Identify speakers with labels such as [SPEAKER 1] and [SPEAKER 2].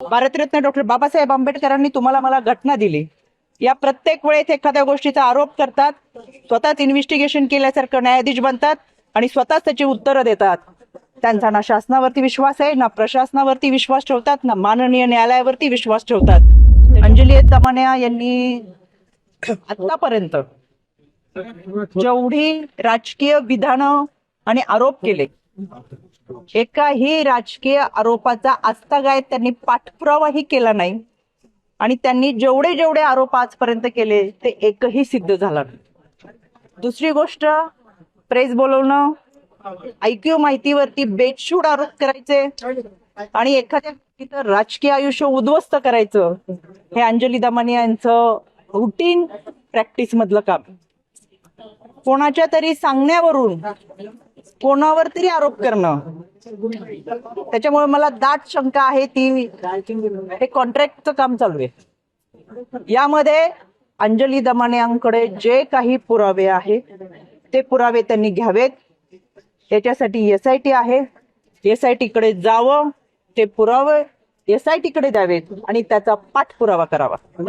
[SPEAKER 1] Bharat Ratna doctor Babasaheb आंबेडकरांनी तुम्हाला मला घटना दिली. या प्रत्येक वेळेस एखाद्या गोष्टीचा आरोप करतात स्वतःच इन्व्हेस्टिगेशन केल्यासारखं न्यायाधीश बनतात आणि स्वतःच त्याची उत्तरं देतात. त्यांचा ना शासनावरती विश्वास आहे ना प्रशासनावरती विश्वास ठेवतात ना माननीय न्यायालयावरती विश्वास ठेवतात. अंजली दमान्या यांनी आतापर्यंत जेवढी राजकीय विधानं आणि आरोप केले एकाही राजकीय आरोपाचा आजतागायत त्यांनी पाठपुरावाही केला नाही. आणि त्यांनी जेवढे जेवढे आरोप आजपर्यंत केले ते एकही सिद्ध झाला नाही. दुसरी गोष्ट प्रेस बोलवणं ऐक्यू माहितीवरती बेचूड आरोप करायचे आणि एखाद्या राजकीय आयुष्य उद्ध्वस्त करायचं हे अंजली दमानी यांचं रुटीन प्रॅक्टिस मधलं काम. कोणाच्या तरी सांगण्यावरून कोणावर तरी आरोप करणं. त्याच्यामुळे मला दाट शंका आहे ती. हे कॉन्ट्रॅक्टचं काम चालू आहे. यामध्ये अंजली दमान्यांकडे जे काही पुरावे आहेत ते पुरावे त्यांनी घ्यावेत. त्याच्यासाठी एस आय टी आहे. एस आयकडे जावं ते पुरावे एस आयकडे द्यावेत आणि त्याचा पाठपुरावा करावा.